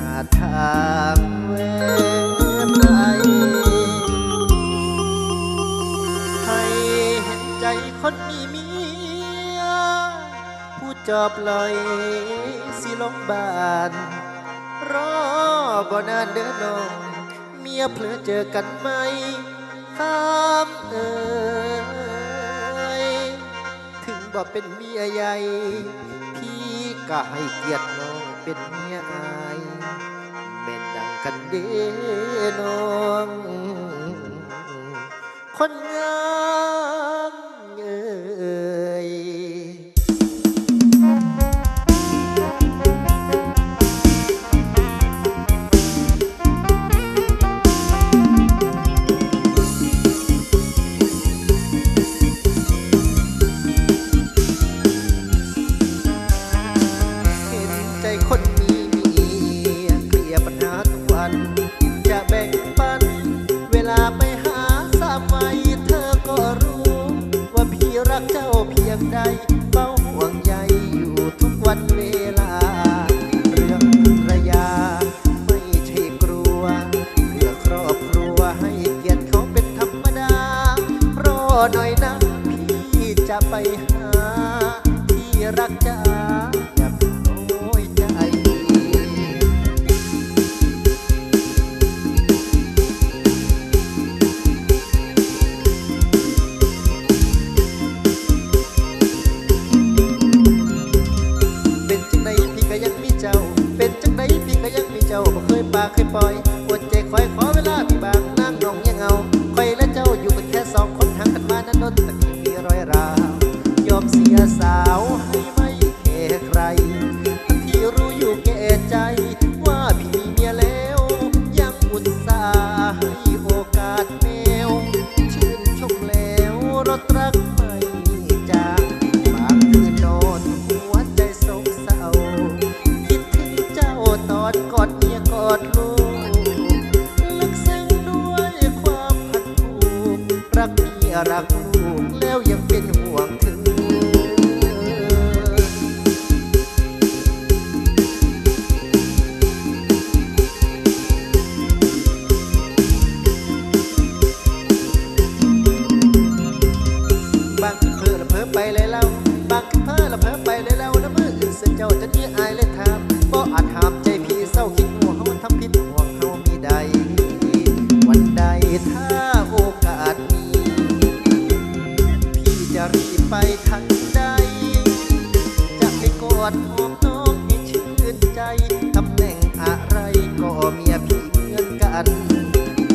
หาทางเวไทยให้เห็นใจคนมีเมียผู้จอบลอยสิลงบานรอบ่นานเด้อน้องเมียเพลอเจอกันไหมถามเอ่ถึงบ่เป็นเมียใหญ่พี่ก็ให้เกียรติน้องเป็นเมียอา กันเด้น้อง คน วันเวลา เรื่องระยา ไม่ใช่กลัวเพื่อครอบครัวให้เกียรติเขาเป็นธรรมดารอหน่อยนะ พี่จะไปหา บ่เคยปากเคยปล่อยอด ลูกแล้วยังเป็นห่วงถึงบางเพ้อละเพ้อไปเลยเล่าบางเพ้อละเพ้อไปเลยเล่าแล้วมืออื่นเสียเจ้าจะนี้อายเลยถามบ่อาจหามใจพี่เศร้าคิดหัวเฮาทำผิดห่วงเฮามีใด วันใดถ้า ไปกอดหอมน้องให้ชื่นใจตำแหน่งอะไรก็เมียพี่เหมือนกัน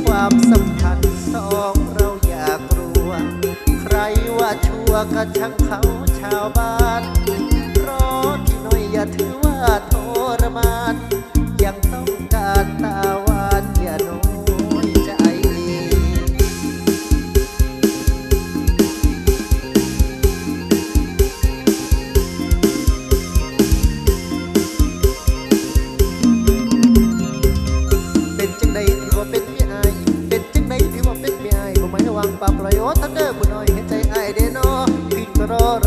ความสัมพันธ์สองเราอย่ากลัว ใครว่าชั่วก็ช่างเขาชาวบ้านรอที่หน่อยอย่าถือว่าทรมานยังต้อง ว่าเป็นเมียอายบ่หมายระวังปากปล่อยโอ้ทันเด้อบุญน้อยเห็นใจไอเดนอขึ้นกระรอรอ